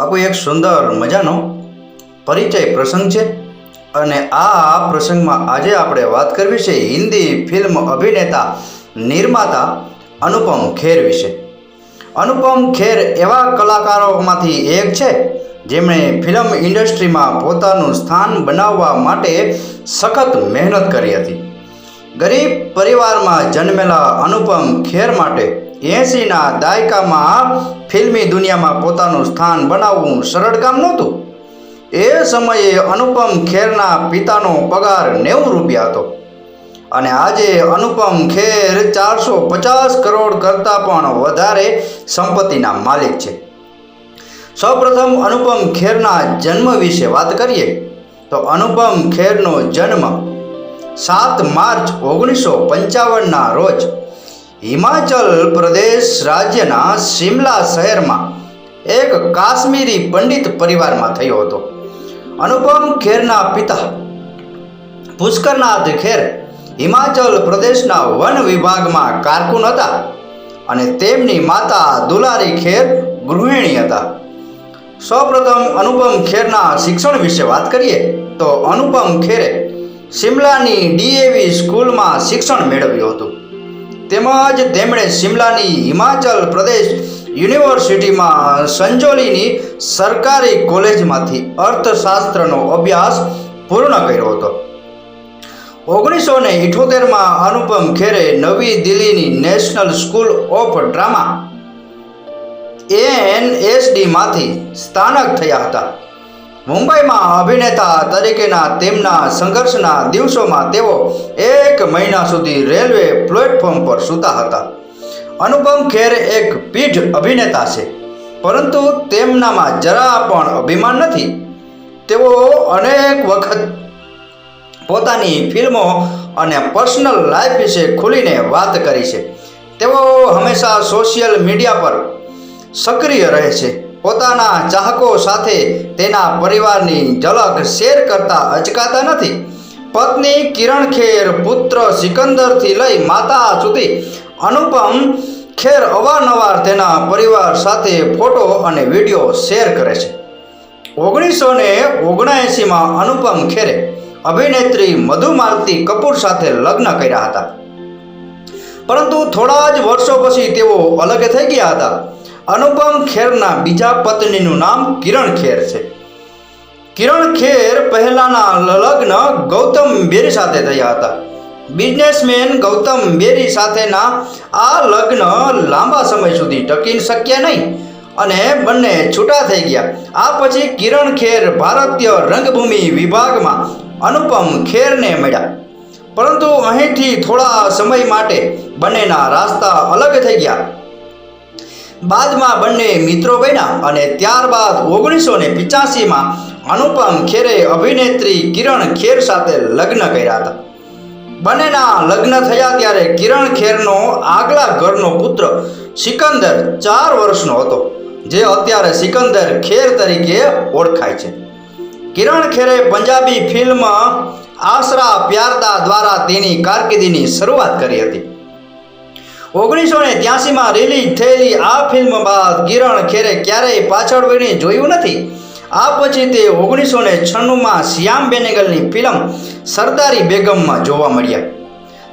બાપુ, એક સુંદર મજાનો પરિચય પ્રસંગ છે અને આ પ્રસંગમાં આજે આપણે વાત કરવી છે હિન્દી ફિલ્મ અભિનેતા નિર્માતા અનુપમ ખેર વિશે. અનુપમ ખેર એવા કલાકારોમાંથી એક છે જેમણે ફિલ્મ ઇન્ડસ્ટ્રીમાં પોતાનું સ્થાન બનાવવા માટે સખત મહેનત કરી હતી. ગરીબ પરિવારમાં જન્મેલા અનુપમ ખેર માટે એંસીના દાયકામાં ફિલ્મી દુનિયામાં પોતાનું સ્થાન બનાવવું સરળ કામ નહોતું. એ સમયે અનુપમ ખેરના પિતાનો પગાર નેવું રૂપિયા હતો. અને આજે અનુપમ ખેર ચારસો પચાસ કરોડ કરતાં પણ વધારે સંપત્તિના માલિક છે. સૌપ્રથમ અનુપમ ખેરના જન્મ વિશે વાત કરીએ, તો અનુપમ ખેરનો જન્મ સાત માર્ચ ઓગણીસો પંચાવનના રોજ હિમાચલ પ્રદેશ રાજ્યના શિમલા શહેરમાં એક કાશ્મીરી પંડિત પરિવારમાં થયો હતો. અનુપમ ખેરના પિતા પુષ્કરનાથ ખેર હિમાચલ પ્રદેશના વન વિભાગમાં કારકુન હતા અને તેમની માતા દુલારી ખેર ગૃહિણી હતા. સૌપ્રથમ અનુપમ ખેરના શિક્ષણ વિશે વાત કરીએ તો અનુપમ ખેરે શિમલાની ડીએવી સ્કૂલમાં શિક્ષણ મેળવ્યું હતું. તેમજ તેમણે શિમલાની હિમાચલ પ્રદેશ યુનિવર્સિટીમાં સંજોલીની સરકારી કોલેજમાંથી અર્થશાસ્ત્રનો અભ્યાસ પૂર્ણ કર્યો હતો. ઓગણીસો ને ઇઠોતેરમાં અનુપમ ખેરે નવી દિલ્હીની નેશનલ સ્કૂલ ઓફ ડ્રામા એનએસડીમાંથી સ્થાનક થયા હતા. મુંબઈમાં અભિનેતા તરીકેના તેમના સંઘર્ષના દિવસોમાં તેઓ એક મહિના સુધી રેલવે પ્લેટફોર્મ પર સૂતા હતા. અનુપમ ખેર એક પીઢ અભિનેતા છે, પરંતુ તેમનામાં જરા પણ અભિમાન નથી. તેઓ અનેક વખત પોતાની ફિલ્મો અને પર્સનલ લાઈફ વિશે ખુલીને વાત કરી છે. તેઓ હંમેશા સોશિયલ મીડિયા પર સક્રિય રહે છે. પોતાના ચાહકો સાથે તેના પરિવારની ઝલક શેર કરતા અચકાતા નથી. પત્ની કિરણ ખેર પુત્ર સિકંદરથી લઈ માતા સુધી અનુપમ ખેર અવારનવાર તેના પરિવાર સાથે ફોટો અને વીડિયો શેર કરે છે. ઓગણીસો ને ઓગણએંસીમાં અનુપમ ખેરે અભિનેત્રી મધુમાલતી કપૂર સાથે લગ્ન કર્યા હતા. પરંતુ થોડા જ વર્ષો પછી તેઓ અલગ થઈ ગયા હતા. અનુપમ ખેરના બીજા પત્નીનું નામ કિરણ ખેર છે. કિરણ ખેર પહેલાના લગ્ન ગૌતમ બેરી સાથે થયા હતા. બિઝનેસમેન ગૌતમ બેરી સાથેના આ લગ્ન લાંબા સમય સુધી ટકી શક્યા નહીં અને બંને છૂટા થઈ ગયા. આ પછી કિરણ ખેર ભારતીય રંગભૂમિ વિભાગમાં અનુપમ ખેરને મળ્યા. પરંતુ અહીંથી થોડા સમય માટે બંનેના રાસ્તા અલગ થઈ ગયા. બાદમાં બંને મિત્રો બન્યા અને ત્યારબાદ ઓગણીસો ને પિચાસીમાં અનુપમ ખેરે અભિનેત્રી કિરણ ખેર સાથે લગ્ન કર્યા હતા. બંનેના લગ્ન થયા ત્યારે કિરણ ખેરનો આગલા ઘરનો પુત્ર સિકંદર ચાર વર્ષનો હતો, જે અત્યારે સિકંદર ખેર તરીકે ઓળખાય છે. કિરણ ખેરે પંજાબી ફિલ્મ આશરા પ્યારદા દ્વારા તેની કારકિર્દીની શરૂઆત કરી હતી. ઓગણીસો ને ત્યાસીમાં રિલીઝ થયેલી આ ફિલ્મ બાદ કિરણ ખેરે ક્યારેય પાછળ વળીને જોયું નથી. આ પછી તે ઓગણીસો ને છન્નુંમાં શ્યામ બેનેગલની ફિલ્મ સરદારી બેગમમાં જોવા મળ્યા.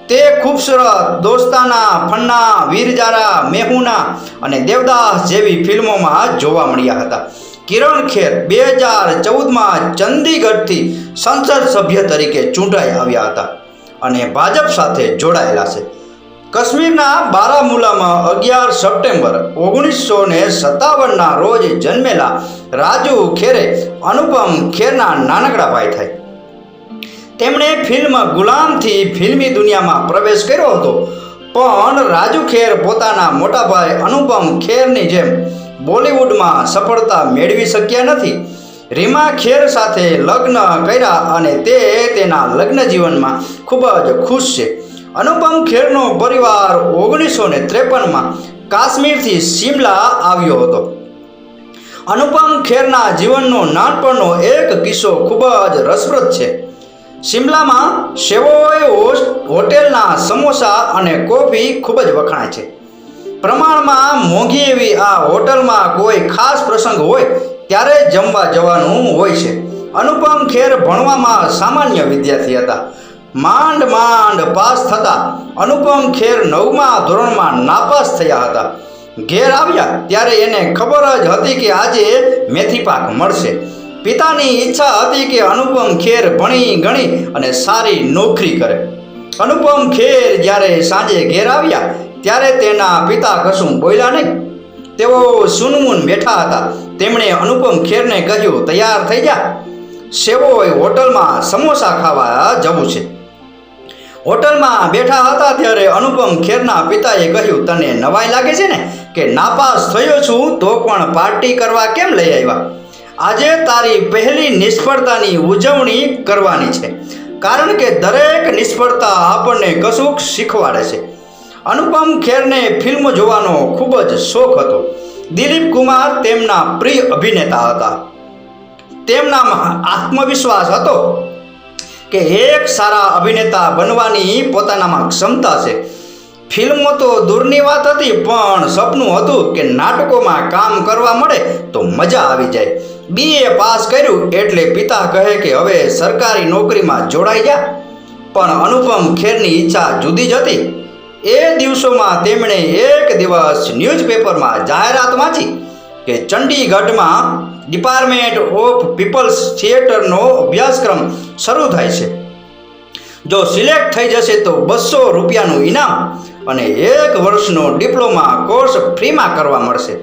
તે ખૂબસૂરત દોસ્તાના ફન્ના, વીરજારા, મેહુના અને દેવદાસ જેવી ફિલ્મોમાં જોવા મળ્યા હતા. કિરણ ખેર બે હજાર ચૌદમાં ચંદીગઢથી સંસદ સભ્ય તરીકે ચૂંટાઈ આવ્યા હતા અને ભાજપ સાથે જોડાયેલા છે. કાશ્મીરના બારામુલામાં અગિયાર સપ્ટેમ્બર ઓગણીસો ને સત્તાવનના રોજ જન્મેલા રાજુ ખેરે, અનુપમ ખેરના નાનકડા ભાઈ થાય. તેમણે ફિલ્મ ગુલામથી ફિલ્મી દુનિયામાં પ્રવેશ કર્યો હતો. પણ રાજુ ખેર પોતાના મોટા ભાઈ અનુપમ ખેરની જેમ બોલિવૂડમાં સફળતા મેળવી શક્યા નથી. રીમા ખેર સાથે લગ્ન કર્યા અને તે તેના લગ્ન જીવનમાં ખૂબ જ ખુશ છે. અનુપમ ખેરનો પરિવાર ઓગણીસો ને ત્રેપનમાં કાશ્મીરથી શિમલા આવ્યો હતો. અનુપમ ખેરના જીવનનો નાનપણનો એક કિસ્સો ખૂબ જ રસપ્રદ છે. શિમલામાં સેવોય હોટેલના સમોસા અને કોફી ખૂબ જ વખણાય છે. પ્રમાણમાં મોંઘી એવી આ હોટલમાં કોઈ ખાસ પ્રસંગ હોય ત્યારે જમવા જવાનું હોય છે. અનુપમ ખેર ભણવામાં સામાન્ય વિદ્યાર્થી હતા. માંડ માંડ પાસ થતા અનુપમ ખેર નવમા ધોરણમાં નાપાસ થયા હતા. ઘેર આવ્યા ત્યારે એને ખબર જ હતી કે આજે મેથી પાક મળશે. પિતાની ઈચ્છા હતી કે અનુપમ ખેર ભણી ગણી અને સારી નોકરી કરે. અનુપમ ખેર જ્યારે સાંજે ઘેર આવ્યા ત્યારે તેના પિતા કશું બોલ્યા નહીં. તેઓ સુનમુન બેઠા હતા. તેમણે અનુપમ ખેરને કહ્યું, તૈયાર થઈ જા. સેવોય હોટલમાં સમોસા ખાવા જવું છે. હોટલમાં બેઠા હતા ત્યારે અનુપમ ખેરના પિતાએ કહ્યું, તને નવાઈ લાગે છે ને કે નાપાસ થયો છું તો પણ પાર્ટી કરવા કેમ લઈ આવ્યા? આજે તારી પહેલી નિષ્ફળતાની ઉજવણી કરવાની છે. કારણ કે દરેક નિષ્ફળતા આપણને કશુંક શીખવાડે છે. અનુપમ ખેરને ફિલ્મ જોવાનો ખૂબ જ શોખ હતો. દિલીપ કુમાર તેમના પ્રિય અભિનેતા હતા. તેમનામાં આત્મવિશ્વાસ હતો. કે એક સારા અભિનેતા બનવાની પોતાનામાં ક્ષમતા છે. ફિલ્મો તો દૂરની વાત હતી, પણ સપનું હતું કે નાટકોમાં કામ કરવા મળે તો મજા આવી જાય. બીએ પાસ કર્યું એટલે પિતા કહે કે હવે સરકારી નોકરીમાં જોડાઈ જા. પણ અનુપમ ખેરની ઈચ્છા જુદી જ હતી. એ દિવસોમાં તેમણે એક દિવસ ન્યૂઝપેપરમાં જાહેરાત વાંચી કે ચંડીગઢમાં ડિપાર્ટમેન્ટ ઓફ પીપલ્સ થિયેટરનો અભ્યાસક્રમ શરૂ થાય છે. જો સિલેક્ટ થઈ જશે તો બસો રૂપિયાનું ઇનામ અને એક વર્ષનો ડિપ્લોમા કોર્સ ફ્રીમાં કરવા મળશે.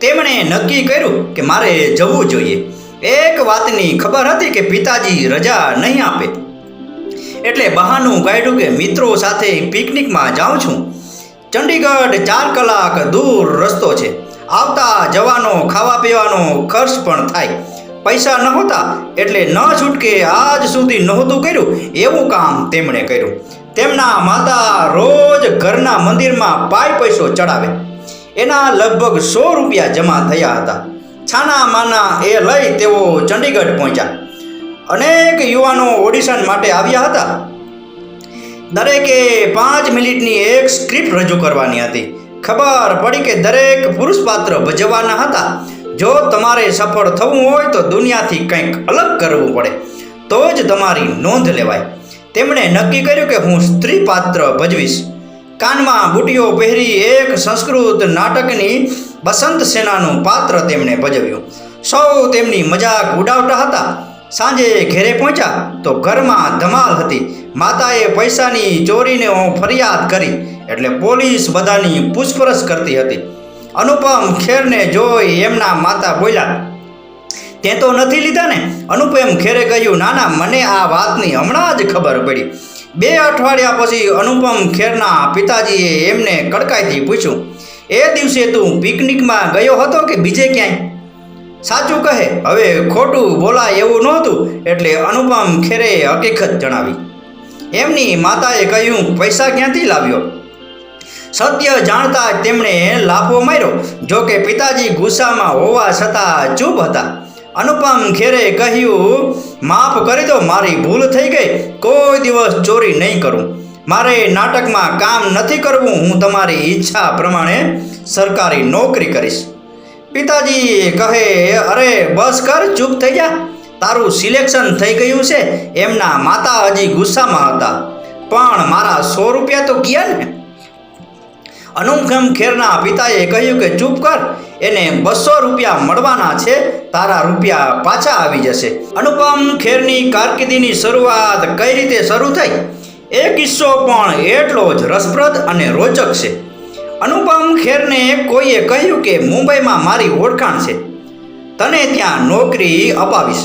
તેમણે નક્કી કર્યું કે મારે જવું જોઈએ. એક વાતની ખબર હતી કે પિતાજી રજા નહીં આપે. એટલે બહાનું કાઢ્યું કે મિત્રો સાથે પિકનિકમાં જાઉં છું. ચંડીગઢ ચાર કલાક દૂર રસ્તો છે. આવતા જવાનો, ખાવા પીવાનો ખર્ચ પણ થાય. પૈસા નહોતા એટલે ન છૂટકે આજ સુધી નહોતું કર્યું. એવું કામ તેમણે કર્યું. તેમના માતા રોજ ઘરના મંદિરમાં પાય પૈસો ચડાવે. એના લગભગ સો રૂપિયા જમા થયા હતા. છાના માના એ લઈ તેઓ ચંડીગઢ પહોંચ્યા. અનેક યુવાનો ઓડિશન માટે આવ્યા હતા. દરેકે પાંચ મિનિટની એક સ્ક્રિપ્ટ રજૂ કરવાની હતી. ખબર પડી કે દરેક પુરુષ પાત્ર ભજવવાના હતા. જો તમારે સફળ થવું હોય તો દુનિયાથી કંઈક અલગ કરવું પડે. તો જ તમારી નોંધ લેવાય. તેમણે નક્કી કર્યું કે હું સ્ત્રી પાત્ર ભજવીશ. કાનમાં બુટીઓ પહેરી એક સંસ્કૃત નાટકની બસંત સેનાનું પાત્ર તેમણે ભજવ્યું. સૌ તેમની મજાક ઉડાવતા હતા. સાંજે ઘેરે પહોંચ્યા તો ઘરમાં ધમાલ હતી. માતાએ પૈસાની ચોરીને ફરિયાદ કરી. એટલે પોલીસ બધાની પૂછપરછ કરતી હતી. અનુપમ ખેરને જોઈ એમના માતા બોલ્યા, તે તો નથી લીધા ને? અનુપમ ખેરે કહ્યું, ના ના, મને આ વાતની હમણાં જ ખબર પડી. બે અઠવાડિયા પછી અનુપમ ખેરના પિતાજીએ એમને કડકાઈથી પૂછ્યું, એ દિવસે તું પિકનિકમાં ગયો હતો કે બીજે ક્યાંય? સાચું કહે, હવે ખોટું બોલાય એવું નહોતું, એટલે અનુપમ ખેરે હકીકત જણાવી. એમની માતાએ કહ્યું, પૈસા ક્યાંથી લાવ્યો? સત્ય જાણતા જ તેમણે લાફો માર્યો, જો કે પિતાજી ગુસ્સામાં હોવા છતાં ચૂપ હતા. અનુપમ ખેરે કહ્યું, માફ કરી દો, મારી ભૂલ થઈ ગઈ. કોઈ દિવસ ચોરી નહીં કરું. મારે નાટકમાં કામ નથી કરવું. હું તમારી ઈચ્છા પ્રમાણે સરકારી નોકરી કરીશ. પિતાજી કહે, અરે, બસ કર, ચૂપ થઈ જા. તારું સિલેક્શન થઈ ગયું છે. એમના માતા હજી ગુસ્સામાં હતા. પણ મારા સો રૂપિયા તો ગયા ને. અનુપમ ખેરના પિતાએ કહ્યું કે, ચૂપ કર, એને બસો રૂપિયા મળવાના છે, તારા રૂપિયા પાછા આવી જશે. અનુપમ ખેરની કારકિર્દીની શરૂઆત કઈ રીતે શરૂ થઈ? એ કિસ્સો પણ એટલો જ રસપ્રદ અને રોચક છે. અનુપમ ખેરને કોઈએ કહ્યું કે, મુંબઈમાં મારી ઓળખાણ છે. તને ત્યાં નોકરી અપાવીશ.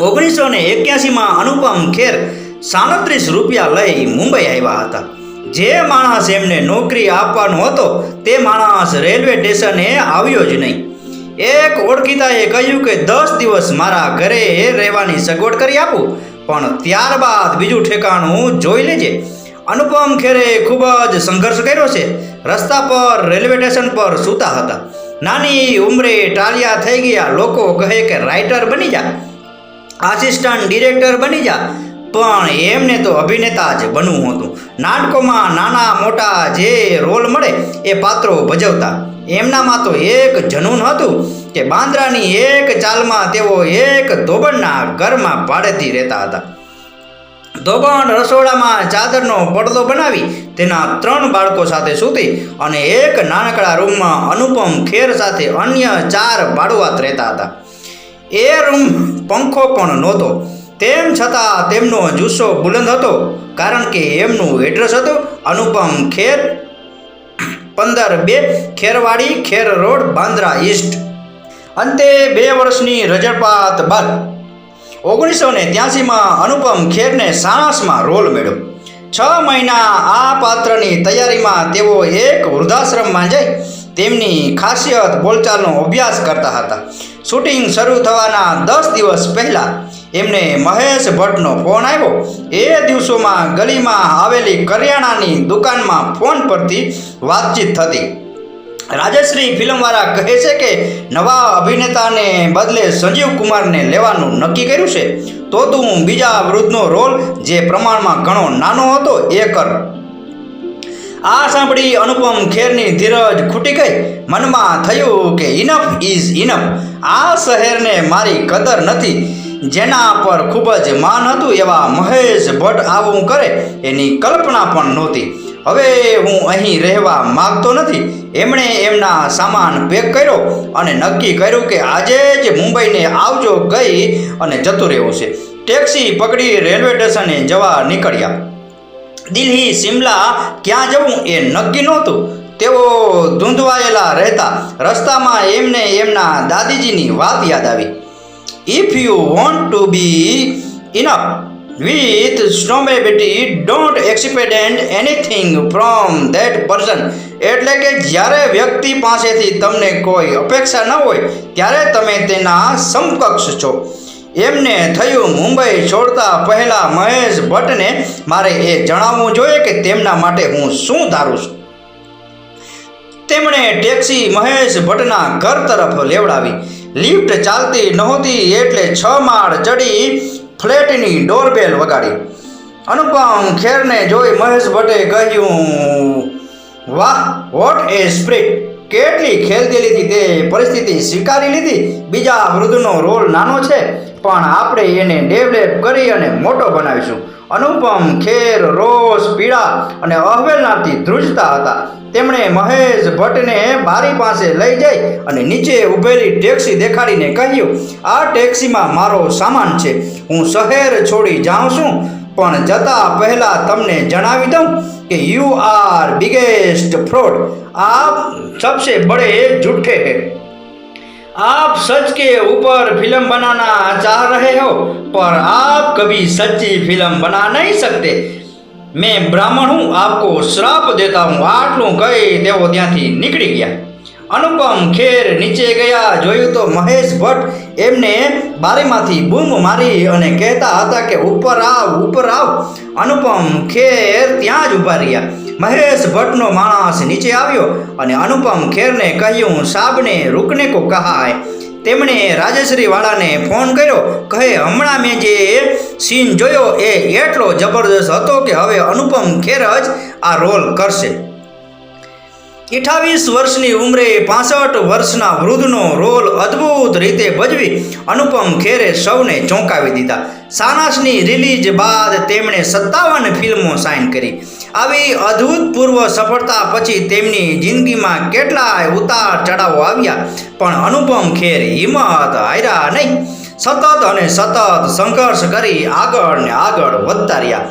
ઓગણીસો ને એક્યાસીમાં અનુપમ ખેર સાડત્રીસ રૂપિયા લઈ મુંબઈ આવ્યા હતા. જે માણસ એમને નોકરી આપવાનો હતો, તે માણસ રેલવે સ્ટેશને આવ્યો જ નહીં. એક ઓળખીતાએ કહ્યું કે દસ દિવસ મારા ઘરે રહેવાની સગવડ કરી આપું, પણ ત્યારબાદ બીજું ઠેકાણું જોઈ લેજે. અનુપમ ખેરે ખૂબ જ સંઘર્ષ કર્યો છે. રસ્તા પર રેલવે સ્ટેશન પર સૂતા હતા. નાની ઉંમરે ટાળિયા થઈ ગયા. લોકો કહે કે રાઇટર બની જા. આસિસ્ટન્ટ ડિરેક્ટર બની જા. પણ એમને તો અભિનેતા જ બનવું હતું. નાટકોમાં નાના મોટા જે રોલ મળે એ પાત્રો ભજવતા. એમનામાં તો એક જનૂન હતું કે બાંદ્રાની એક ચાલમાં તેઓ એક ધોબણના ઘરમાં ભાડેથી રહેતા હતા. ધોબણ રસોડામાં ચાદરનો પડદો બનાવી તેના ત્રણ બાળકો સાથે સૂતી અને એક નાનકડા રૂમમાં અનુપમ ખેર સાથે અન્ય ચાર ભાડુઆત રહેતા હતા. એ રૂમ પંખો પણ નહોતો. તેમ છતાં તેમનો જુસ્સો બુલંદ હતો, કારણ કે એમનું એડ્રેસ હતું અનુપમ ખેર પંદર બે ખેરવાડી ખેર રોડ બાંદ્રા ઈસ્ટ અંતે બે વર્ષની રજળપાત બાદ ઓગણીસો ને ત્યાસીમાં અનુપમ ખેરને સાણસમાં રોલ મળ્યો. છ મહિના આ પાત્રની તૈયારીમાં તેઓ એક વૃદ્ધાશ્રમમાં જઈ તેમની ખાસિયત બોલચાલનો અભ્યાસ કરતા હતા. શૂટિંગ શરૂ થવાના દસ દિવસ પહેલાં એમને મહેશ ભટ્ટનો ફોન આવ્યો. એ દિવસોમાં ગલીમાં આવેલી કરિયાણાની દુકાનમાં ફોન પરથી વાતચીત થતી. રાજશ્રી ફિલ્મવાળા કહે છે કે નવા અભિનેતાને બદલે સંજીવ કુમારને લેવાનું નક્કી કર્યું છે. તો તું બીજા વૃદ્ધનો રોલ જે પ્રમાણમાં ઘણો નાનો હતો એ કર. આ સાંભળી અનુપમ ખેરની ધીરજ ખૂટી ગઈ. મનમાં થયું કે ઇનફ ઇઝ ઇનફ આ શહેરને મારી કદર નથી. જેના પર ખૂબ જ માન હતું એવા મહેશ ભટ્ટ આવું કરે, એની કલ્પના પણ નહોતી. હવે હું અહીં રહેવા માગતો નથી. એમણે એમના સામાન પેક કર્યો અને નક્કી કર્યું કે આજે જ મુંબઈને આવજો ગઈ અને જતું રહેવું છે. ટેક્સી પકડી રેલવે સ્ટેશને જવા નીકળ્યા. દિલ્હી શિમલા ક્યાં જવું એ નક્કી નહોતું. તેઓ ધૂંધવાયેલા રહેતા. રસ્તામાં એમને એમના દાદીજીની વાત યાદ આવી. If you want to be enough with snobability don't expect anything from that person. એટલે કે જ્યારે વ્યક્તિ પાસેથી તમને કોઈ અપેક્ષા ન હોય, ત્યારે તમે તેના સમકક્ષ છો. એમને થયું મુંબઈ છોડતા પહેલા મહેશ ભટ્ટને મારે એ જણાવવું જોઈએ કે તેમના માટે હું શું ધારું છું. તેમણે ટેક્સી મહેશ ભટ્ટના ઘર તરફ લેવડાવી. લિફ્ટ ચાલતી નહોતી એટલે છ માળ ચડી ફ્લેટની ડોરબેલ વગાડી. અનુપમ ખેરને જોઈ મહેશ ભટ્ટે કહ્યું, વાહ વોટ એ સ્પ્રિટ કેટલી ખેલદિલીથી તે પરિસ્થિતિ, સ્વીકારી લીધી? બીજા વૃદ્ધનો રોલ નાનો છે. પણ આપણે એને ડેવલપ કરી અને મોટો બનાવીશું. અનુપમ, ખેર રોષ પીડા અને અહવેલનાથી ધ્રુજતા હતા. તેમણે મહેશ ભટ્ટને બારી પાસે લઈ જઈ અને નીચે ઉભેલી ટેક્સી દેખાડીને કહ્યું, આ ટેક્સીમાં મારો સામાન છે. હું શહેર છોડી જાઉં છું, પણ જતા પહેલાં તમને જણાવી દઉં કે યુ આર બિગેસ્ટ ફ્રોડ. આપ સબસે બડે જૂઠે હૈ. आप सच के ऊपर फिल्म बनाना चाह रहे हो पर आप कभी सच्ची फिल्म बना नहीं सकते मैं ब्राह्मण हूँ आपको श्राप देता हूँ આટલું કહી તેઓ ત્યાંથી નીકળી ગયા અનુપમ ખેર નીચે ગયા જોયું તો મહેશ ભટ્ટ એમને બારીમાંથી બૂમ મારી અને કહેતા હતા કે ઉપર આવ ઉપર આવ અનુપમ ખેર ત્યાં જ ઊભા રહ્યા મહેશ ભટ્ટનો માણસ નીચે આવ્યો અને અનુપમ ખેરને કહ્યું, સાબને રૂકને કો કહા હૈ તેમણે રાજેશ્રીવાળાને ફોન કર્યો, કહે, હમણાં મેં જે સીન જોયો એ એટલો જબરદસ્ત હતો કે હવે અનુપમ ખેર જ આ રોલ કરશે. અઠાવીસ વર્ષની ઉંમરે પાસઠ વર્ષના વૃદ્ધનો રોલ અદ્ભુત રીતે ભજવી અનુપમ ખેરે સૌને ચોંકાવી દીધા. સાનાસની રિલીઝ બાદ તેમણે સત્તાવન ફિલ્મો સાઇન કરી. આવી અદ્ભુતપૂર્વ સફળતા પછી તેમની જિંદગીમાં કેટલાય ઉતાર ચઢાવો આવ્યા. પણ અનુપમ ખેર હિંમત હાર્યા નહીં. સતત અને સતત સંઘર્ષ કરી આગળ ને આગળ વધતા રહ્યા.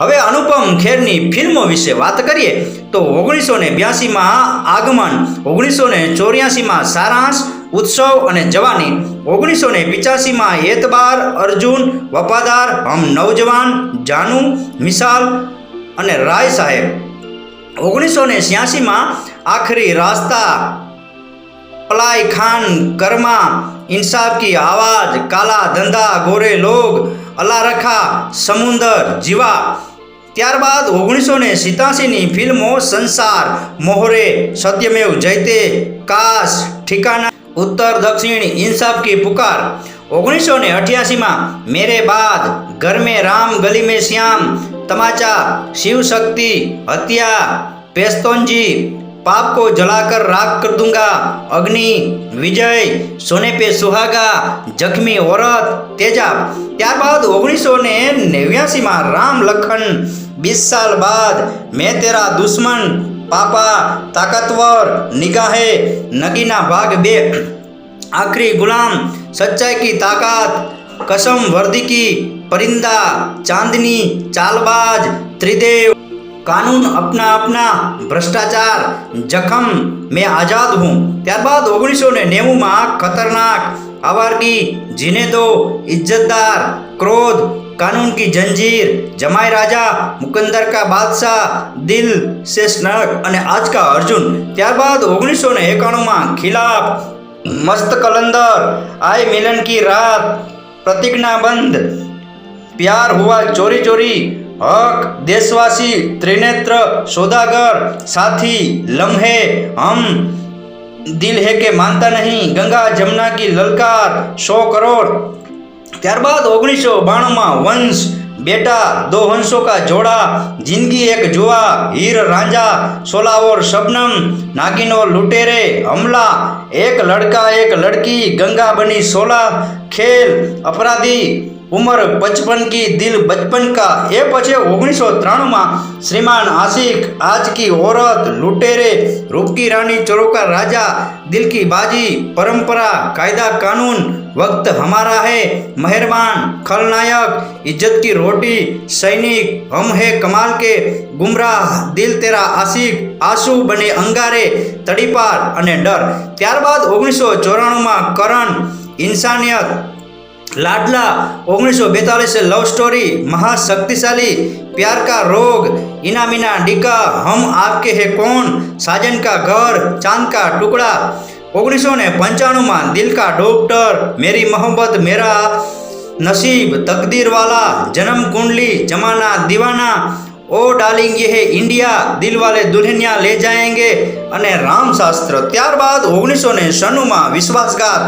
હવે અનુપમ ખેરની ફિલ્મો વિશે વાત કરીએ તો ઓગણીસો ને બ્યાસીમાં આગમન, ઓગણીસો ને ચોર્યાસીમાં સારાંશ, ઉત્સવ અને જવાની, ઓગણીસો ને પિચાસીમાં એતબાર, અર્જુન, વફાદાર, હમ નવજવાન, જાનુ, મિસાલ અને રાય સાહેબ, ઓગણીસો ને છ્યાસીમાં આખરી રાસ્તા પલાય ખાન કર્મા ઇન્સાફ કી આવાજ, કાલા ધંધા, ગોરે લોગ, અલારખા, સમુંદર, જીવા. ત્યારબાદ ઓગણીસો ને સિત્યાસીની ફિલ્મો સંસાર, મોહરે, સત્યમેવ, જયતે, કાશ ઠિકાના ઉત્તર દક્ષિણ, ઇન્સાફ કી પુકાર. ઓગણીસો ને અઠ્યાસીમાં મેરે બાદ ઘર મેં રામ ગલી મેં શ્યામ તમાચા શિવ શક્તિ હત્યા પેસ્તોનજી पाप को जलाकर राख कर दूंगा अग्नि विजय सोने पे सुहागा जख्मी औरत तेजाब ત્યારબાદ ઓગણીસો ને નેવ્યાસીમાં રામ લખન બીસ સાલ બાદ મેં તેરા દુશ્મન પાપા તાકતવર નિગાહે નગીના ભાગ બે आखिरी गुलाम सच्चाई की ताकत कसम वर्दी की परिंदा चांदनी चालबाज त्रिदेव કાનૂન અપના અપના ભ્રષ્ટાચાર જખમ મેં આઝાદ હું ત્યારબાદ ઓગણીસો ને નેવુંમાં ખતરનાક આવારગી જીને દો ઇજ્જતદાર ક્રોધ કાનૂન કી જંજીર જમાઈ રાજા મુકંદર કા બાદશાહ દિલ સે સ્નગ અને આજ કા અર્જુન ત્યારબાદ ઓગણીસો ને એકાણુંમાં ખિલાફ મસ્ત કલંદર, આય મિલન કી રાત પ્રતિજ્ઞાબંધ પ્યાર હુઆ ચોરી ચોરી, હક, દેશવાસી, ત્રિનેત્ર, સોદાગર, સાથી, લમ્હે, હમ. દિલ હે કે માનતા નહીં, ગંગા જમના કી લલકાર, સો કરોડ. ત્યારબાદ ઓગણીસો બાણુંમાં વંશ બેટા, દો હંસો કા જોડા, જિંદગી એક જુआ હીર રાંજા સોલા ઓર શબનમ, નાગિનો લૂટેરે, હમલા, એક લડકા, એક લડકી, ગંગા બની સોલા, ખેલ, અપરાધી ઉંમર પચપન કી દિલ બચપન કા? એ પછી ઓગણીસો ત્રાણુંમાં શ્રીમાન આશિક આજ કી ઓરત લૂટેરે રૂપકી રાણી ચરોકા રાજા, દિલ કી બાજી, પરંપરા, કાયદા, કાનૂન, વક્ત હમારા હે. મહેરબાન, ખલનાયક, ઇજ્જત કી રોટી, સૈનિક, હમ હે કમાલ કે. ગુમરાહ, દિલ તેરા આશિક, આંસુ બને અંગારે, તડીપાર અને ડર. ત્યારબાદ ઓગણીસો ચોરાણુંમાં કરણ, ઇન્સાનિયત लाडला उन्नीस सौ बैतालीस लव स्टोरी महाशक्तिशाली प्यार का रोग इना मिना डिका हम आपके हैं कौन साजन का घर चांद का टुकड़ा उन्नीस सौ ने पंचाणु में दिल का डॉक्टर मेरी मोहब्बत मेरा नसीब तकदीर वाला जन्म कुंडली जमाना दीवाना ओ डार्लिंग ये है इंडिया દિલ વાલે દુલ્હનિયા લે જાયેંગે અને રામ શાસ્ત્ર ત્યારબાદ ઓગણીસો ને સન્નુમાં વિશ્વાસઘાત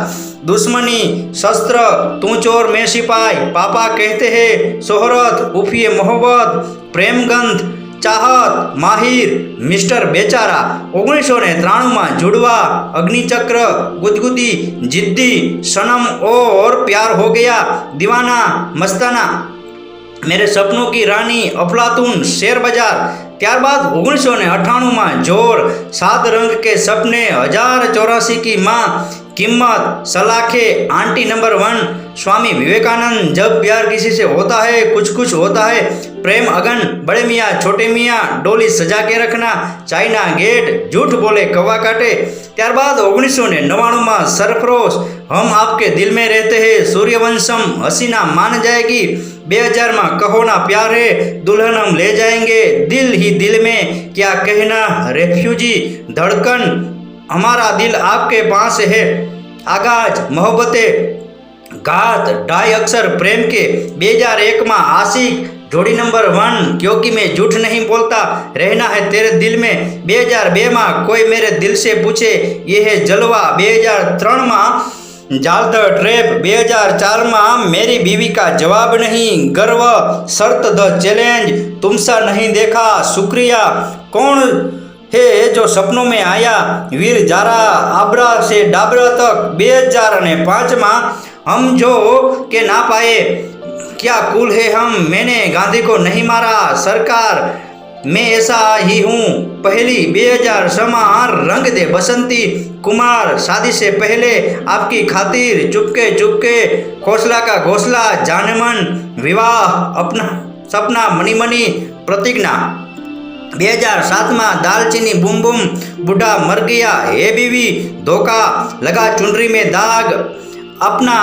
दुश्मनी शस्त्र तू चोर मैं सिपाही पापा कहते हैं शोहरत उफिए मोहब्बत प्रेम गंध ચાહત માહિર મિસ્ટર બેચારા ઓગણીસો ને ત્રાણુંમાં જુડવા અગ્નિચક્ર ગુદગુદી જિદ્દી સનમ ઓર પ્યાર હો ગયા દીવાના મસ્તાના मेरे सपनों की रानी अफलातून शेर बाजार ત્યારબાદ ઓગણીસો ને અઠ્ઠાણુંમાં જોર સાત રંગ કે સપને હજાર ચોરાસી की माँ कीमत सलाखे aunty number one Swami Vivekananda जब प्यार किसी से होता है कुछ कुछ होता है प्रेम अगन बड़े मियाँ छोटे मियाँ डोली सजा के रखना चाइना गेट झूठ बोले कौवा काटे ત્યારબાદ ઓગણીસો ને નવ્વાણુંમાં સરફરોશ હમ આપકે દિલ में रहते हैं सूर्यवंशम हसीना मान जाएगी બે હજારમાં કહોના પ્યાર હે દુલ્હન હમ ले जाएंगे दिल ही दिल में क्या कहना रेफ्यूजी धड़कन हमारा दिल आपके पास है आगाज मोहब्बतें घात ढाई अक्षर प्रेम के બે હજાર એકમાં આશિક जोड़ी नंबर वन क्योंकि मैं झूठ नहीं बोलता रहना है तेरे दिल में બે હજાર બેમાં કોઈ मेरे दिल से पूछे ये है जलवा બે હજાર ત્રણમાં જાલધર ટ્રેપ બે હજાર ચારમાં મેરી बीवी का जवाब नहीं गर्व शर्त द चैलेंज तुमसा नहीं देखा शुक्रिया कौन है जो सपनों में आया वीर जारा आबरा से डाबरा तक બે હજાર અને પાંચમાં हम जो के ना पाए क्या कूल है हम मैंने गांधी को नहीं मारा सरकार मैं ऐसा ही हूँ पहली बे हजार समा रंग दे बसंती कुमार शादी से पहले आपकी खातिर चुपके चुपके खोसला का घोसला जानमन विवाह अपना सपना मनी मनी प्रतिज्ञा બે હજાર સાતમાં દાલચીની બુમ બુમ, બુઢા મર હે બીવી ધોકા લગા ચુંડરી મેં દાગ. અપના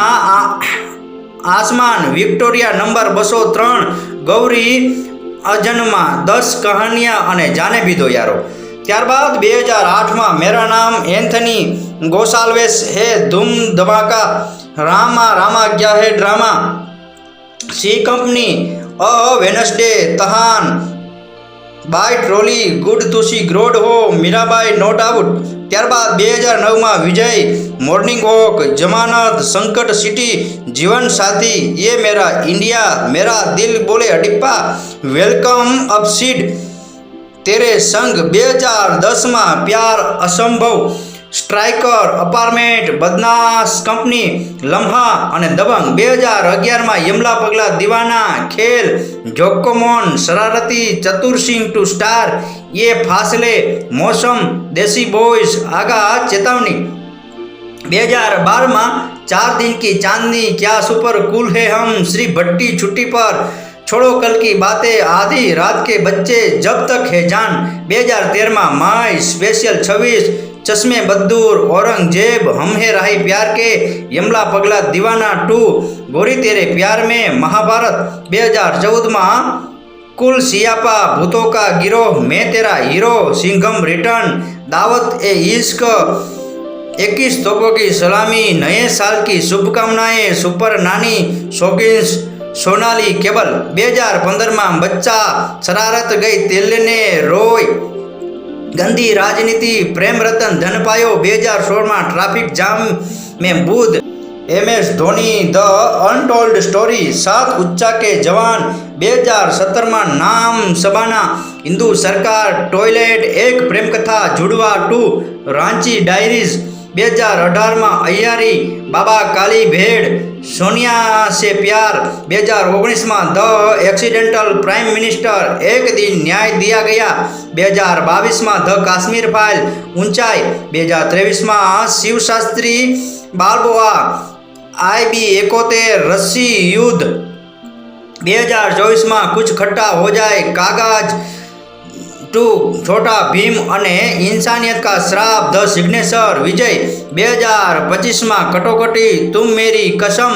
આસમાન વિક્ટોરિયા નંબર બસો ત્રણ, ગૌરી અજન્મા, દસ કહાનિયા અને જાને બીધો યારો. ત્યારબાદ બે હજાર આઠમાં મેરા નામ એન્થની ગોસાલ્વેસ હે ધૂમ ધમાકા, રામા રામા ગ્યા હે drama. C company a Wednesday Tahaan by ટ્રોલી, ગુડ તુસી ગ્રોડ હો, મીરાબાઈ, નોટ આઉટ. ત્યારબાદ બે હજાર નવમાં વિજય, મોર્નિંગ વોક જમાનત સંકટ સિટી, જીવન સાથી, એ મેરા ઇન્ડિયા, મેરા દિલ બોલે અડિપ્પા, વેલકમ અપ સીડ તેરે સંઘ બે હજાર દસમાં Pyaar Asambhav. Striker, apartment Badmaash company, Lamhaa અને દબંગ. બે હજાર અગિયારમાં યમલા પગલા દિવાના ખેલ જોકોમોન શરારતી, ચતુરસિંહ ટુ સ્ટાર. એ ફાસલે મોસમ, દેશી બોયઝ, આગા ચેતવણી. બે હજાર બારમાં ચાર દિન કી ચાંદની ક્યા સુપર કુલ હે હમ, શ્રી ભટ્ટી છુટ્ટી પર. छोड़ो कल બાતે આધી રાત કે બચ્ચે बच्चे जब तक है जान 2013 में माई स्पेशल 26 चश्मे, बद्दूर, औरंगज़ेब, हम है राही प्यार के, यमला पगला दीवाना टू, गोरी तेरे प्यार में, महाभारत 2014 માં कुल सियापा भूतों का गिरोह, में तेरा हीरो, सिंघम रिटर्न, दावत ए इश्क, इक्कीस तोपों की सलामी, नए साल की शुभकामनाएँ, सुपर नानी शोकिंस सोनाली केबल 2015 में बच्चा, शरारत गई तेल ने रोई। ગંદી રાજનીતિ, પ્રેમ રતન ધન પાયો બે હજાર સોળમાં ટ્રાફિક જામ, મેં બુધ M S Dhoni, the untold story, સાત ઉચ્ચા કે જવાન, બે હજાર સત્તરમાં નામ સભાના, Indu Sarkar, toilet, Ek Premkatha, Judwaa two, Ranchi diaries બે હજાર અઢારમાં અયારી બાબા કાલી ભેડ સોનિયા સે પ્યાર. બે હજાર ઓગણીસમાં ધ એક્સિડેન્ટલ પ્રાઇમ મિનિસ્ટર એક દિન ન્યાય દિયા ગયા. બે હજાર બાવીસમાં ધ કાશ્મીર ફાઇલ ઊંચાઈ. બે હજાર ત્રેવીસમાં શિવશાસ્ત્રી બાલબોઆ આઈબી એકોતેર રસ્સી યુદ્ધ. બે હજાર ચોવીસમાં કુછ ખટ્ટા હો જાય કાગજ ટુ છોટા ભીમ અને ઇન્સાનિયત કા શ્રાપ ધ સિગ્નેચર વિજય બે હજાર પચીસમાં કટોકટી તુમ મેરી કસમ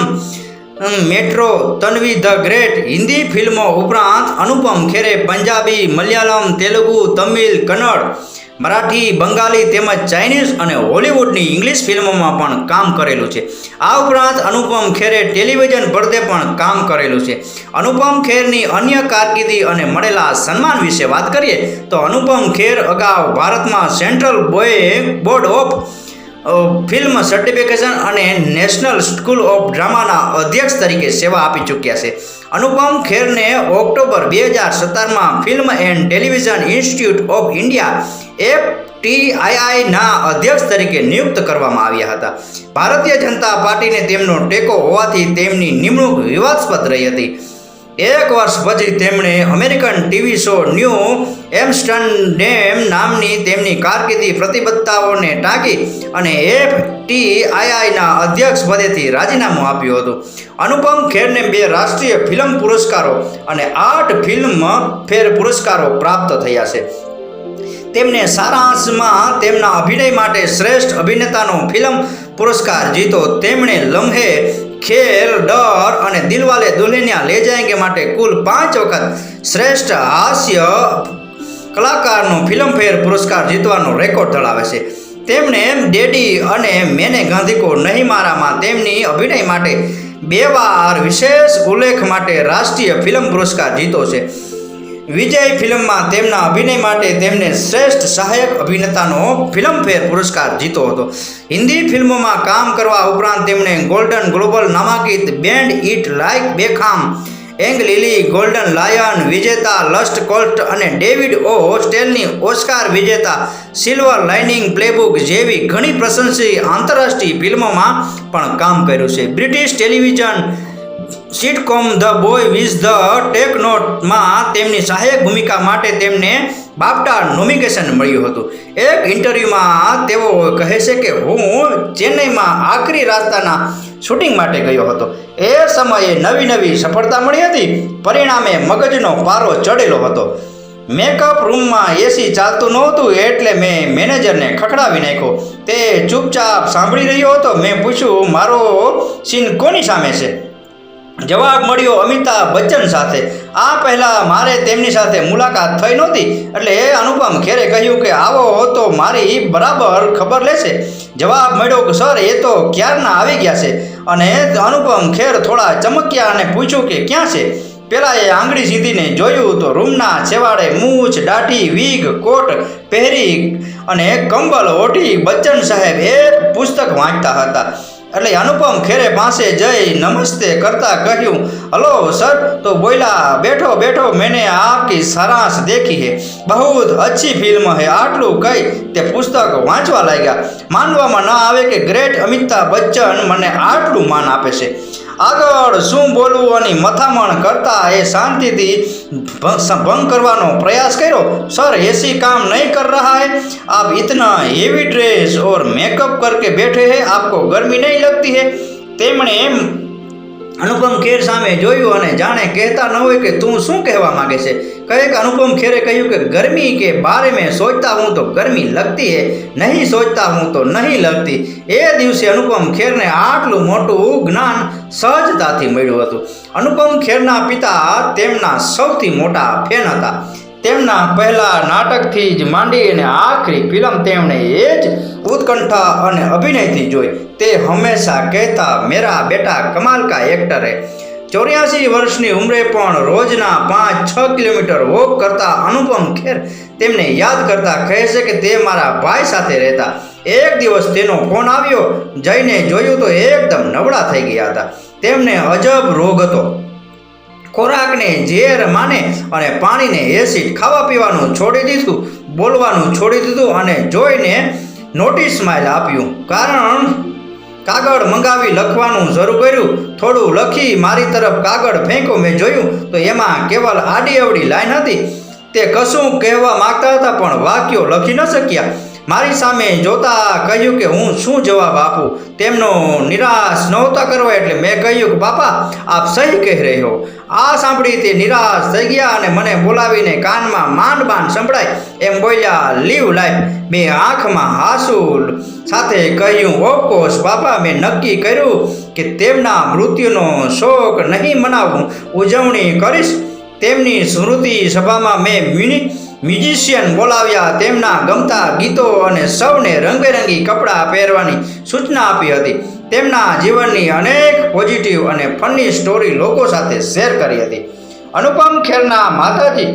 metro Tanvi the great Hindi ફિલ્મો ઉપરાંત અનુપમ ખેરે, પંજાબી મલયાલમ, તેલુગુ, તમિલ, કન્નડ મરાઠી, બંગાળી તેમજ ચાઇનીઝ અને હોલિવૂડની ઇંગ્લિશ ફિલ્મોમાં પણ કામ કરેલું છે. આ ઉપરાંત અનુપમ ખેરે ટેલિવિઝન પડદે પણ કામ કરેલું છે. અનુપમ ખેરની અન્ય કારકિર્દી અને મળેલા સન્માન વિશે વાત કરીએ તો અનુપમ ખેર અગાઉ ભારતમાં central boy board of film certification અને નેશનલ સ્કૂલ ઓફ ડ્રામાના અધ્યક્ષ તરીકે સેવા આપી ચૂક્યા છે. અનુપમ ખેરને ઓક્ટોબર બે હજાર સત્તરમાં film and television institute of India, F ટીઆઈઆઈના અધ્યક્ષ તરીકે નિયુક્ત કરવામાં આવ્યા હતા. ભારતીય જનતા પાર્ટીને તેમનો ટેકો હોવાથી તેમની નિમણૂક વિવાદસ્પદ રહી હતી. એક વર્ષ પછી તેમણે American TV show new Amsterdam નામની તેમની કારકિર્દી પ્રતિબદ્ધતાઓને ટાંકી અને એફ ટીઆઈઆઈના અધ્યક્ષ પદેથી રાજીનામું આપ્યું હતું. અનુપમ ખેરને બે રાષ્ટ્રીય ફિલ્મ પુરસ્કારો અને આઠ ફિલ્મ ફેર પુરસ્કારો પ્રાપ્ત થયા છે. તેમને સારાંશમાં તેમના અભિનય માટે શ્રેષ્ઠ અભિનેતાનો ફિલ્મ પુરસ્કાર જીતો તેમણે લમ્હે ખેલ ડર અને દિલવાલે દુલ્હનિયા લે જાયંગે માટે કુલ પાંચ વખત શ્રેષ્ઠ હાસ્ય કલાકારનો ફિલ્મફેર પુરસ્કાર જીતવાનો રેકોર્ડ ધરાવે છે. તેમણે ડેડી અને મેને ગાંધીકો નહીં મારામાં તેમની અભિનય માટે બે વાર વિશેષ ઉલ્લેખ માટે રાષ્ટ્રીય ફિલ્મ પુરસ્કાર જીતો છે. વિજય ફિલ્મમાં તેમના અભિનય માટે તેમને શ્રેષ્ઠ સહાયક અભિનેતાનો ફિલ્મફેર પુરસ્કાર જીતો હતો. હિન્દી ફિલ્મોમાં કામ કરવા ઉપરાંત તેમણે ગોલ્ડન ગ્લોબલ નામાંકિત bend it like Beckham, Ang Lee, golden lion, વિજેતા લસ્ટ કોલ્ટ અને ડેવિડ ઓ હોસ્ટેલની ઓસ્કાર વિજેતા સિલ્વર લાઇનિંગ પ્લેબુક જેવી ઘણી પ્રશંસી આંતરરાષ્ટ્રીય ફિલ્મોમાં પણ કામ કર્યું છે. British television sitcom the boy with the tech નોટમાં તેમની સહાયક ભૂમિકા માટે તેમને બાપટા નોમિનેશન મળ્યું હતું. એક ઇન્ટરવ્યૂમાં તેઓ કહે છે કે હું ચેન્નઈમાં આખરી રાસ્તાના શૂટિંગ માટે ગયો હતો. એ સમયે નવી નવી સફળતા મળી હતી. પરિણામે મગજનો પારો ચડેલો હતો. મેકઅપ રૂમમાં એસી ચાલતું નહોતું એટલે મેં મેનેજરને ખખડાવી નાખ્યો. તે ચૂપચાપ સાંભળી રહ્યો હતો. મેં પૂછ્યું, મારો સીન કોની સામે છે? જવાબ મળ્યો અમિતાભ બચ્ચન સાથે. આ પહેલાં મારે તેમની સાથે મુલાકાત થઈ નહોતી, એટલે એ અનુપમ ખેરે કહ્યું કે આવો તો મારી બરાબર ખબર લેશે. જવાબ મળ્યો કે સર, એ તો ક્યારના આવી ગયા છે. અને અનુપમ ખેર થોડા ચમક્યા અને પૂછ્યું કે ક્યાં છે? પેલા એ આંગળી સીધીને જોયું તો રૂમના છેવાડે મૂછ, દાઢી વીગ કોટ, પહેરી અને કંબલ ઓઢી બચ્ચન સાહેબ એ પુસ્તક વાંચતા હતા. એટલે અનુપમ ખેરે પાસે જઈ નમસ્તે કરતા કહ્યું, હલો સર. તો બોલ્યા, બેઠો બેઠો, મેને આપકી સારાંશ દેખી હે. બહુ જ અચ્છી ફિલ્મ હે, આટલું કહી તે પુસ્તક વાંચવા લાગ્યા. માનવામાં ન આવે કે ગ્રેટ અમિતાભ બચ્ચન મને આટલું માન આપે છે. આગળ શું બોલવું અને મથામણ કરતા એ શાંતિથી ભંગ કરવાનો પ્રયાસ કર્યો. સર એસી કામ નહીં કર રહા હે? આપ ઇતના હેવી ડ્રેસ ઓર મેકઅપ કરકે બેઠે હે? આપકો ગરમી નહીં લગતી હે? તેમણે એમ અનુપમ ખેર સામે જોયું અને જાણે કહેતા ન હોય કે તું શું કહેવા માંગે છે? કહે કે અનુપમ ખેરે કહ્યું કે, ગરમી કે બારે મેં સોચતા હું તો ગરમી લગતી હે, નહીં સોચતા હું તો નહીં લગતી. એ દિવસે અનુપમ ખેરને આટલું મોટું જ્ઞાન સહજતાથી મળ્યું હતું. અનુપમ ખેરના પિતા તેમના સૌથી મોટા ફેન હતા. તેમના પહેલા નાટકથી જ માંડી અને આખરી ફિલ્મ તેમણે એ જ ઉત્કંઠા અને અભિનયથી જોઈ. તે હંમેશા કહેતા, મેરા બેટા કમાલ કા એક્ટર ચોર્યાસી વર્ષની ઉંમરે પણ રોજના પાંચ, છ કિલોમીટર વોક કરતા અનુપમ ખેર તેમને યાદ કરતા કહે છે કે તે મારા ભાઈ સાથે રહેતા. એક દિવસ તેનો ફોન આવ્યો, જઈને જોયું તો એકદમ નબળા થઈ ગયા હતા. તેમને અજબ રોગ હતો. ખોરાકને ઝેર માને અને પાણીને એસિડ ખાવા પીવાનું છોડી દીધું, બોલવાનું છોડી દીધું અને જોઈને નોટિસ સ્માઇલ આપ્યું. કારણ કાગળ મંગાવી લખવાનું શરૂ કર્યું. થોડું લખી મારી તરફ કાગળ ફેંકો મેં જોયું તો એમાં કેવલ આડી અવડી લાઈન હતી. તે કશું કહેવા માંગતા હતા પણ વાક્યો લખી ન શક્યા. મારી સામે જોતા કહ્યું કે હું શું જવાબ આપું? તેમનો નિરાશ નહોતા કરવા એટલે મેં કહ્યું કે, બાપા, આપ સહી કહી રહ્યો. આ સાંભળી તે નિરાશ થઈ ગયા અને મને બોલાવીને કાનમાં માંડ માંડ સંભળાય એમ બોલ્યા, લીવ લાઈફ. મેં આંખમાં હાસુ સાથે કહ્યું ઓફકોર્સ બાપા, મેં નક્કી કર્યું કે તેમના મૃત્યુનો શોક નહીં મનાવું. ઉજવણી કરીશ. તેમની સ્મૃતિ સભામાં મેં મ્યુનિ મ્યુઝિશિયન બોલાવ્યા તેમના ગમતા ગીતો અને સૌને રંગબેરંગી કપડાં પહેરવાની સૂચના આપી હતી. તેમના જીવનની અનેક પોઝિટિવ અને ફની સ્ટોરી લોકો સાથે શેર કરી હતી. અનુપમ ખેરના માતાજી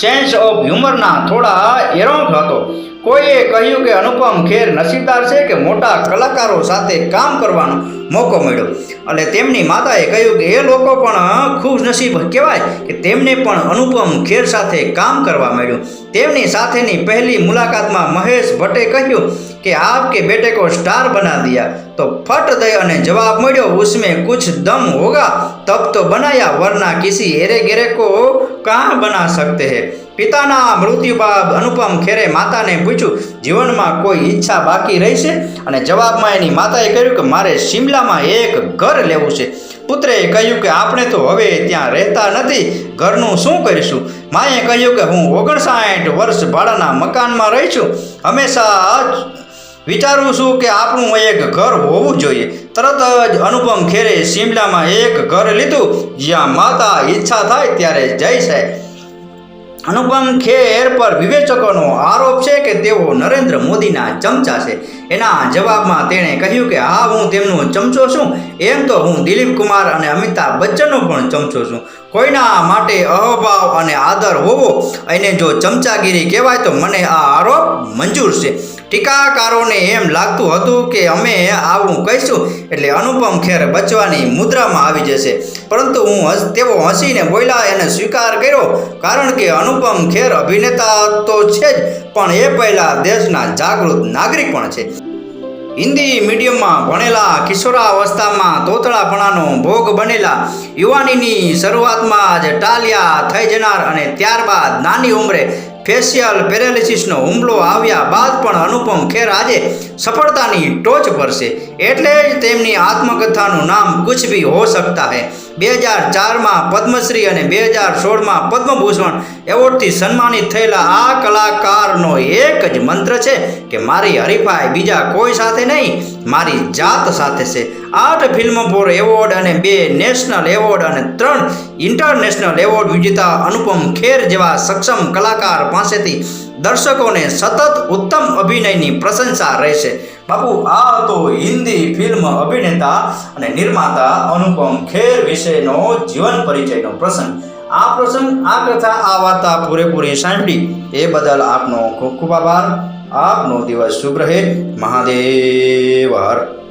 સેન્સ ઓફ હ્યુમરના થોડા એરોંક હતો. કોઈએ કહ્યું કે અનુપમ ખેર નસીબદાર છે કે મોટા કલાકારો સાથે કામ કરવાનો મોકો મળ્યો. અને તેમની માતાએ કહ્યું કે એ લોકો પણ ખૂબ નસીબ કહેવાય કે તેમને પણ અનુપમ ખેર સાથે કામ કરવા મળ્યું. તેમની સાથેની પહેલી મુલાકાતમાં મહેશ ભટ્ટે કહ્યું કે આપકે બેટે કો સ્ટાર બના દિયા. તો ફટ દઈ અને જવાબ મળ્યો, ઉસમે કુછ દમ હોગા, તબ તો બનાયા, વરના કિસી એરે ગેરે કો કાં બના સકતે હૈ? પિતાના મૃત્યુ બાદ અનુપમ ખેરે માતાને પૂછ્યું, જીવનમાં કોઈ ઈચ્છા બાકી રહી અને જવાબમાં એની માતાએ કહ્યું કે, મારે શિમલામાં એક ઘર લેવું છે. પુત્રે કહ્યું કે, આપણે તો હવે ત્યાં રહેતા નથી, ઘરનું શું કરીશું? માએ કહ્યું કે, હું ઓગણસાઠ વર્ષ ભાડાના મકાનમાં રહી છું. હંમેશા વિચારું છું કે આપણું એક ઘર હોવું જોઈએ. તરત જ અનુપમ ખેરે શિમલામાં એક ઘર લીધું, જ્યાં માતા ઈચ્છા થાય ત્યારે જઈ સાહેબ. અનુપમ ખેર પર વિવેચકોનો આરોપ છે કે તેઓ નરેન્દ્ર મોદીના ચમચા છે. એના જવાબમાં તેણે કહ્યું કે, હા, હું તેમનો ચમચો છું. એમ તો હું દિલીપ કુમાર અને અમિતાભ બચ્ચનનો પણ ચમચો છું. કોઈના માટે અહોભાવ અને આદર હોવો એને જો ચમચાગીરી કહેવાય તો મને આ આરોપ મંજૂર છે. ટીકાકારોને એમ લાગતું હતું કે અમે આવું કહીશું એટલે અનુપમ ખેર બચવાની મુદ્રામાં આવી જશે. પરંતુ હું હસ- તેઓ હસીને બોલ્યા, એને સ્વીકાર કર્યો. કારણ કે અનુપમ ખેર અભિનેતા તો છે જ, પણ એ પહેલાં દેશના જાગૃત નાગરિક પણ છે. હિન્દી મીડિયમમાં ભણેલા કિશોરાવસ્થામાં તોતળાપણાનો ભોગ બનેલા યુવાનીની શરૂઆતમાં જ ટાલિયા થઈ જનાર અને ત્યારબાદ નાની ઉંમરે ફેશિયલ પેરાલિસિસનો હુમલો આવ્યા બાદ પણ અનુપમ ખેર આજે સફળતાની ટોચ પર છે. એટલે જ તેમની આત્મકથાનું નામ કુછ ભી હો સકતા હૈ. બે હજાર ચારમાં પદ્મશ્રી અને બે હજાર સોળમાં પદ્મભૂષણ એવોર્ડથી સન્માનિત થયેલા આ કલાકારનો એક જ મંત્ર છે કે મારી હરીફાઈ બીજા કોઈ સાથે નહીં, મારી જાત સાથે છે. આઠ ફિલ્મ ફોર એવોર્ડ અને બે નેશનલ એવોર્ડ અને ત્રણ ઇન્ટરનેશનલ એવોર્ડ વિજેતા અનુપમ ખેર જેવા સક્ષમ કલાકાર પાસેથી દર્શકોને સતત ઉત્તમ અભિનયની પ્રશંસા રહેશે. બાપુ, આ હતો હિન્દી ફિલ્મ અભિનેતા અને નિર્માતા અનુપમ ખેર વિશેનો જીવન પરિચયનો પ્રસંગ. આ પ્રસંગ, આ કથા, આ વાર્તા પૂરેપૂરી સાંભળી. એ બદલ આપનો ખૂબ ખૂબ આભાર. આપનો દિવસ શુભ રહે. મહાદેવ હર